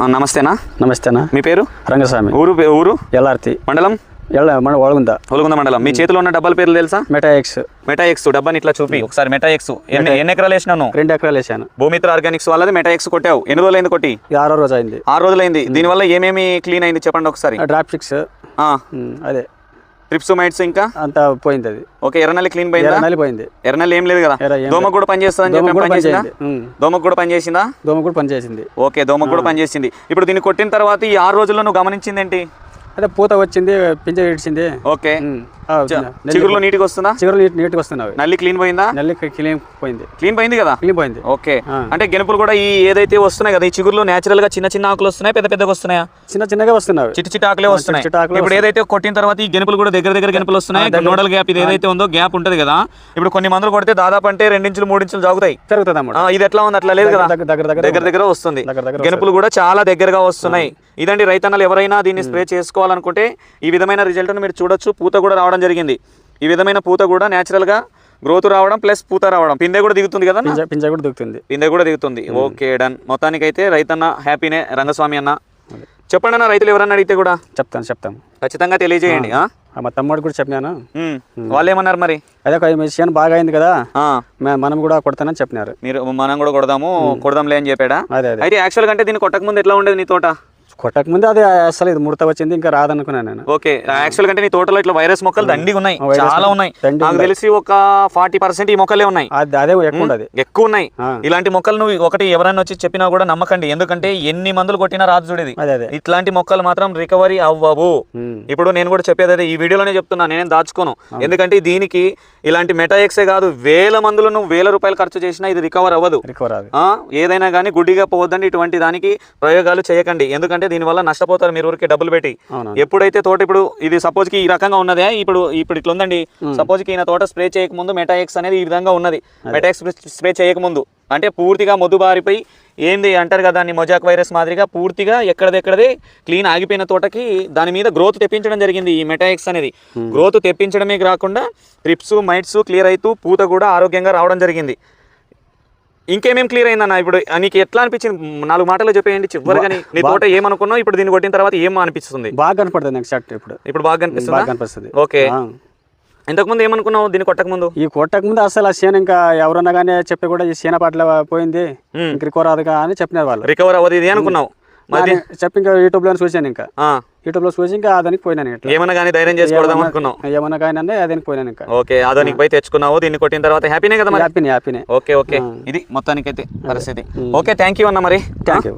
నమస్తేనా? నమస్తేనా? మీ పేరు? రంగస్వామి. ఊరు ఊరు? ఎల్ఆర్తి. మండలం? మన ఒలుగుంద మండలం. మీ చేతిలో ఉన్న డబ్బాల పేర్లు తెలుసా? Meta X. Meta X. డబ్బాని ఇట్లా చూపి. ఒకసారి మెటా ఎక్స్. ఎన్ని ఎన్ని ఎకరాలు వేసినాను రెండు ఎకరాలు వేసాను. భూమిత్ర ఆర్గానిక్స్ వాళ్ళది మెటా ఎక్స్ కొట్టావు. ఎన్ని రోజులైంది కొట్టి? ఆరో రోజు అయింది. ఆరు రోజులైంది దీనివల్ల ఏమేమి క్లీన్ అయింది చెప్పండి ఒకసారి. డ్రాప్ సిక్స్ అదే. ట్రిప్స్ మైట్స్ ఇంకా? అంతా పోయింది అది. ఓకే ఎర్రనల్లి క్లీన్ పోయిందా? ఎర్రనల్లి పోయింది. ఎర్రనల్లి ఏం లేదు కదా? దోమకు కూడా పనిచేస్తుందని దోమ చెప్పి కూడా పనిచేసిందా. దోమకు కూడా పనిచేసిందా దోమ కూడా పనిచేసింది ఓకే దోమకు కూడా పనిచేసింది ఇప్పుడు దీన్ని కొట్టిన తర్వాత ఈ ఆరు రోజుల్లో నువ్వు గమనించింది ఏంటి అదే పూత వచ్చింది పింజ ఇడిచింది ఓకే. చిగురులో నీట్గా వస్తుందా? చిగురు నీట్ నీట్గా వస్తున్నాయి నల్లి క్లీన్ పోయిందా? నెల్లి క్లీన్ పోయింది. క్లీన్ పోయింది కదా? క్లీన్ పోయింది. ఓకే. అంటే గెనుపులు కూడా ఈ ఏదైతే వస్తున్నాయి కదా ఈ చిగురులో నేచురల్గా చిన్న చిన్న ఆకులు వస్తున్నాయి పెద్ద పెద్దగా వస్తున్నాయా? చిన్న చిన్నగా వస్తున్నాయి చిట్టి చిట్టి ఆకులే వస్తున్నాయి. ఇప్పుడు ఏదైతే కొట్టిన తర్వాత ఈ గెనుపులు కూడా దగ్గర దగ్గర గెనుపులు వస్తున్నాయి? నోడల్ గ్యాప్ ఇది ఏదైతే ఉందో గ్యాప్ ఉంటది కదా ఇప్పుడు కొన్ని మందులు కొడితే దాదాపు అంటే రెండించులు మూడించులు జాగుతాయి. ఆ, ఇది ఎట్లా ఉంది? అట్లా లేదు కదా? దగ్గర దగ్గర దగ్గర వస్తుంది. గెనుపులు కూడా చాలా దగ్గరగా వస్తున్నాయి. ఇదండి రైతన్నలు ఎవరైనా దీన్ని స్ప్రే చేసుకోవాలనుకుంటే ఈ విధమైన రిజల్ట్ను మీరు చూడొచ్చు. పూత కూడా రావడం జరిగింది. ఈ విధమైన పూత కూడా natural గా గ్రోత్ రావడం ప్లస్ పూత రావడం. పిందె కూడా దిగుతుంది కదా పింజ కూడా దిగుతుంది. పిందె కూడా దిగుతుంది. Okay done. మొత్తానికైతే రైతన్న హ్యాపీనే. రంగస్వామి అన్న. చెప్పండి అన్న రైతులు ఎవరన్నా అడిగితే కూడా. చెప్తాను చెప్తాను. ఖచ్చితంగా తెలియజేయండి మా తమ్ముడు కూడా చెప్పినాను. వాళ్ళు ఏమన్నారు మరి? అదే ఒక మీ చేను బాగా అయింది కదా మనం కూడా కొడతానని చెప్పినారు. మీరు మనం కూడా కొడదాము కొడదాంలే అని చెప్పాడా? అదే అయితే యాక్చువల్ కంటే దీన్ని కొట్టక ముందు ఎట్లా ఉండేది నీ తోట? కొట్టక ముందే అది అసలు ఇది ముడత వచ్చింది ఇంకా రాదనుకున్నాను నేను. ఓకే యాక్చువల్ కంటే నీ తోటలో ఇట్లా వైరస్ మొక్కలు దండిగా ఉన్నాయి. చాలా ఉన్నాయి. నాకు తెలిసి ఒక ఫార్టీ పర్సెంట్ ఈ మొక్కలే ఉన్నాయి. అది అదే ఎక్కువ ఉండదు. ఎక్కువ ఉన్నాయి. ఇలాంటి మొక్కలు నువ్వు ఒకటి ఎవరైనా వచ్చి చెప్పినా కూడా నమ్మకండి. ఎందుకంటే ఎన్ని మందులు కొట్టినా రాదు చూడేది ఇట్లాంటి మొక్కలు మాత్రం రికవరీ అవ్వవు. ఇప్పుడు నేను కూడా చెప్పేది అదే ఈ వీడియోలోనే చెప్తున్నా నేనేం దాచుకోను. ఎందుకంటే దీనికి ఇలాంటి మెటాఎక్సే కాదు వేల మందులు నువ్వు వేల రూపాయలు ఖర్చు చేసినా ఇది రికవర్ అవ్వదు. ఏదైనా కానీ గుడ్డిగా పోవద్దండి. ఇటువంటి దానికి ప్రయోగాలు చేయకండి. ఎందుకంటే దీనివల్ల నష్టపోతారు మీరు ఊరికి డబ్బులు పెట్టి. ఎప్పుడైతే తోట ఇప్పుడు ఇది సపోజ్కి ఈ రకంగా ఉన్నదే ఇప్పుడు ఇప్పుడు ఇట్లా ఉందండి. సపోజ్కి ఈయన తోట స్ప్రే చేయకముందు మెటాఎక్స్ అనేది ఈ విధంగా ఉన్నది. మెటాఎక్స్ స్ప్రే చేయకముందు. అంటే పూర్తిగా మొద్దు బారిపోయి ఏంది అంటారు కదా దాన్ని మొజాక్ వైరస్ మాదిరిగా పూర్తిగా ఎక్కడదెక్కడదే క్లీన్ ఆగిపోయిన తోటకి దాని మీద గ్రోత్ తెప్పించడం జరిగింది ఈ మెటాఎక్స్ అనేది. గ్రోత్ తెప్పించడమే కాకుండా ట్రిప్స్ మైట్స్ క్లియర్ అవుతూ పూత కూడా ఆరోగ్యంగా రావడం జరిగింది. ఇంకేమేం క్లియర్ అయిందన్న ఇప్పుడు నీకు ఎట్లా అనిపించింది? నాలుగు మాటలు చెప్పేయండి చివరిగా నీ- తోట ఏమనుకున్నావు? ఇప్పుడు దీన్ని కొట్టిన తర్వాత ఏం అనిపిస్తుంది? బాగా కనపడుతుంది నాకు షర్ట్ ఇప్పుడు. ఇప్పుడు బాగా కనిపిస్తుందా? బాగా కనిపిస్తుంది ఓకే. ఇంతకుముందు ఏమనుకున్నావు దీన్ని కొట్టక ముందు? ఈ కొట్టక ముందు అసలు ఆ చేను ఇంకా ఎవరన్నా కానీ చెప్పి కూడా ఈ చేన పట్ల పోయింది. ఇంక రికవర్ అదు అని చెప్పినారు వాళ్ళు. రికవర్ అవ్వదు ఇది అనుకున్నావు. మరి చెప్పి ఇంకా యూట్యూబ్లో చూశాను ఇంకా. ఆ, యూట్యూబ్లో చూసి ఇంకా అదానికి పోయినాను ఇట్లా. ఏమన్నా కానీ ధైర్యం చేసుకోవడం అనుకున్నావు? ఏమన్నా కానీ అంటే అదానికి పోయినాను ఇంకా. ఓకే అదోనికి పోయి తెచ్చుకున్నావు దీన్ని కొట్టిన తర్వాత హ్యాపీనే కదా హ్యాపీనే హ్యాపీనే. Okay okay. ఇది మొత్తానికైతే పరిస్థితి. ఓకే థ్యాంక్ యూ అన్న మరి. Thank you